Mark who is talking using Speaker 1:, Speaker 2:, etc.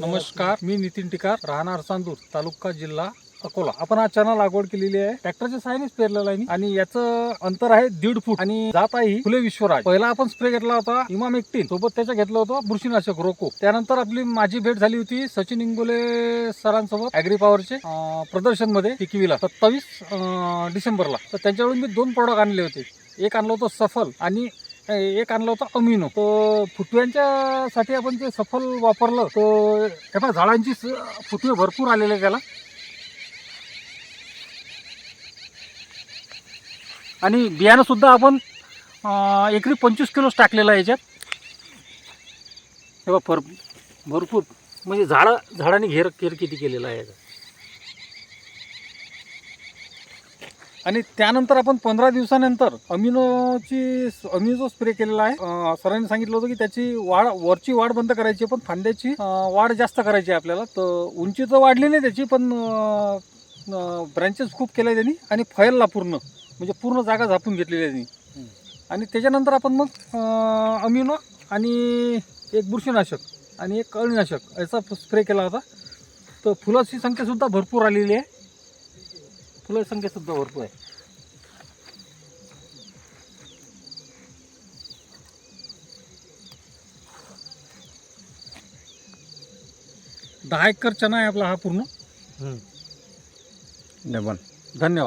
Speaker 1: नमस्कार मी नितीन टिकार राहणार चांदूर तालुका जिल्हा अकोला. आपण हा चना लागवड केलेली आहे. ट्रॅक्टरच्या साहाय्यानेच पेरलेला आहे आणि याचं अंतर आहे दीड फूट. आणि जात आहे फुले विश्वराज. पहिला आपण स्प्रे घेतला होता इमाम एकटीन सोबत त्याच्या घेतलं होतं बुरशीनाशक रोको. त्यानंतर आपली माझी भेट झाली होती सचिन इंगोले सरांसोबत अॅग्री पॉवरचे प्रदर्शनमध्ये टिकवीला सत्तावीस डिसेंबरला. तर त्यांच्याकडून मी दोन प्रोडक्ट आणले होते. एक आणलं होतं सफल आणि एक आणलं होतं अमिनो तर फुटव्यांच्या साठी आपण ते सफल वापरलं तर हे झाडांची फुटवे भरपूर आलेले आहे त्याला. आणि बियाणंसुद्धा आपण एकरी पंचवीस किलोच टाकलेलं आहे याच्यात. तेव्हा फर भर भरपूर. म्हणजे झाडं झाडाने घेर केर किती केलेलं आहे याचा. आणि त्यानंतर आपण पंधरा दिवसानंतर अमिनोची अमिनोचा स्प्रे केलेला आहे. सरांनी सांगितलं होतं की त्याची वाढ वरची वाढ बंद करायची आहे, पण फांद्याची वाढ जास्त करायची आहे आपल्याला. तर उंची तर वाढली नाही त्याची पण ब्रँचेस खूप केल्या त्यांनी आणि फैलला पूर्ण म्हणजे पूर्ण जागा झापून घेतलेली आहे त्यांनी. आणि त्याच्यानंतर आपण मग अमिनो आणि एक बुरशीनाशक आणि एक अळीनाशक याचा स्प्रे केला होता. तर फुलाची संख्यासुद्धा भरपूर आलेली आहे. फुलाची संख्यासुद्धा भरपूर आहे. दहा एकर चना आहे आपला हा पूर्ण.
Speaker 2: डबल
Speaker 1: धन्यवाद.